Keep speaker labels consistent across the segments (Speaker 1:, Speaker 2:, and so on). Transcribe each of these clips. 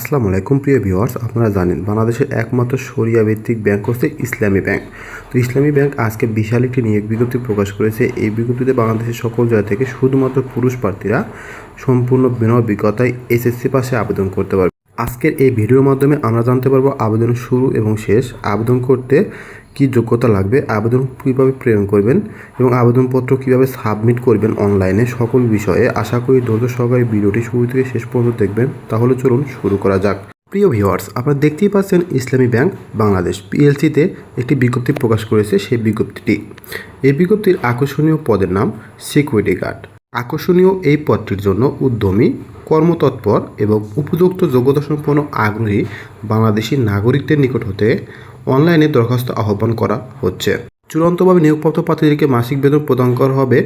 Speaker 1: আসসালামু আলাইকুম, প্রিয় ভিউয়ার্স। আপনারা জানেন, বাংলাদেশের একমাত্র সরিয়া ভিত্তিক ব্যাংক হচ্ছে ইসলামী ব্যাংক। তো ইসলামী ব্যাংক আজকে বিশাল একটি নিয়োগ বিজ্ঞপ্তি প্রকাশ করেছে। এই বিজ্ঞপ্তিতে বাংলাদেশের সকল জায়গা থেকে শুধুমাত্র পুরুষ প্রার্থীরা সম্পূর্ণ বিনা অভিজ্ঞতায় এসএসসি পাশে আবেদন করতে পারবে। আজকের এই ভিডিওর মাধ্যমে আমরা জানতে পারব আবেদন শুরু এবং শেষ, আবেদন করতে কি যোগ্যতা লাগবে, আবেদন কীভাবে প্রেরণ করবেন এবং আবেদনপত্র কীভাবে সাবমিট করবেন অনলাইনে সকল বিষয়ে। আশা করি ধৈর্য সহকারে ভিডিওটি শুরু থেকে শেষ পর্যন্ত দেখবেন। তাহলে চলুন শুরু করা যাক। প্রিয় ভিউয়ার্স, আপনারা দেখতেই পাচ্ছেন ইসলামী ব্যাংক বাংলাদেশ পিএলসিতে একটি বিজ্ঞপ্তি প্রকাশ করেছে সেই বিজ্ঞপ্তিটি। এই বিজ্ঞপ্তির আকর্ষণীয় পদের নাম সিকিউরিটি গার্ড। আকর্ষণীয় এই পদটির জন্য উদ্যমী কর্মতৎপর এবং উপযুক্ত যোগ্যতা সম্পন্ন আগ্রহী বাংলাদেশি নাগরিকদের নিকট হতে অনলাইনে দরখাস্ত আহ্বান করা হচ্ছে। চূড়ান্তভাবে নিয়োগপ্রাপ্ত প্রার্থীদেরকে মাসিক বেতন প্রদান করা হবে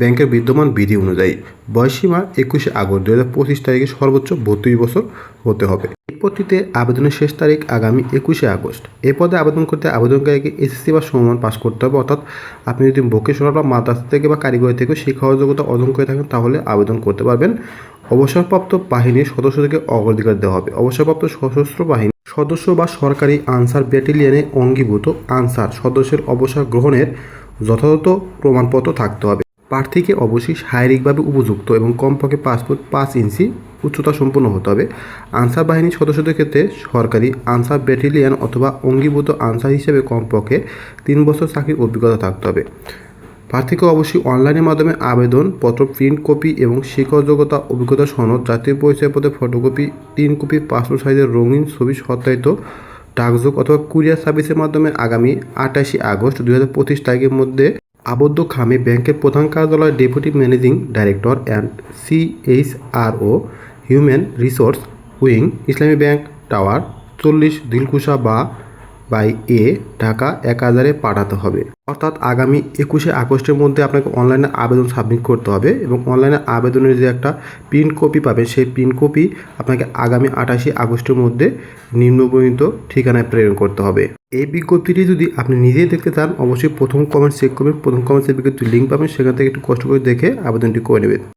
Speaker 1: ব্যাংকের বিদ্যমান বিধি অনুযায়ী। বয়সীমা একুশে আগস্ট দু হাজার পঁচিশ তারিখে সর্বোচ্চ বত্রিশ বছর হতে হবে। এই পদটিতে আবেদনের শেষ তারিখ আগামী একুশে আগস্ট। এ পদে আবেদন করতে আবেদনকারীকে এসএসসি বা সমমান পাস করতে হবে। অর্থাৎ আপনি যদি ভোকেশনাল বা মাদ্রাসা থেকে বা কারিগরি থেকে শিক্ষা যোগ্যতা অর্জন করে থাকেন, তাহলে আবেদন করতে পারবেন। অবসরপ্রাপ্ত বাহিনীর সদস্যদেরকে অগ্রাধিকার দেওয়া হবে। অবসরপ্রাপ্ত সশস্ত্র বাহিনী সদস্য বা সরকারি আনসার ব্যাটালিয়নে অঙ্গীভূত আনসার সদস্যের অবসর গ্রহণের যথাযথ প্রমাণপত্র থাকতে হবে। প্রার্থীকে অবশ্যই শারীরিকভাবে উপযুক্ত এবং কমপক্ষে পাঁচ ফুট পাঁচ ইঞ্চি উচ্চতা সম্পন্ন হতে হবে। আনসার বাহিনীর সদস্যদের ক্ষেত্রে সরকারি আনসার ব্যাটালিয়ন অথবা অঙ্গীভূত আনসার হিসেবে কমপক্ষে তিন বছর চাকরির অভিজ্ঞতা থাকতে হবে। প্রার্থীকে অবশ্যই অনলাইনের মাধ্যমে আবেদন, পত্র, প্রিন্ট কপি এবং শিক্ষক যোগ্যতা অভিজ্ঞতা সনদ, জাতীয় পরিচয়পত্রের ফটোকপি, তিন কপি পাসপোর্ট সাইজের রঙিন ছবি সত্যায়িত, ডাকযোগ অথবা কুরিয়ার সার্ভিসের মাধ্যমে আগামী আটাশি আগস্ট দুই হাজার পঁচিশ তারিখের মধ্যে আবদ্ধ খামে ব্যাংকের প্রধান কার্যালয় deputy managing director and CHRO human resource wing, Islami bank tower, চল্লিশ দিলকুশা বা বাই এ ঢাকা এক হাজারে পাঠাতে হবে। অর্থাৎ আগামী একুশে আগস্টের মধ্যে আপনাকে অনলাইনে আবেদন সাবমিট করতে হবে এবং অনলাইনে আবেদনের যে একটা প্রিন্ট কপি পাবেন, সেই প্রিন্ট কপি আপনাকে আগামী আঠাশে আগস্টের মধ্যে নিম্নবর্ণিত ঠিকানায় প্রেরণ করতে হবে। এই বিজ্ঞপ্তিটি যদি আপনি নিজেই দেখতে চান, অবশ্যই প্রথম কমেন্ট চেক করবেন। প্রথম কমেন্ট কমেন্টসের বিজ্ঞপ্তির লিঙ্ক পাবেন। সেখান থেকে একটু কষ্ট করে দেখে আবেদনটি করে নেবেন।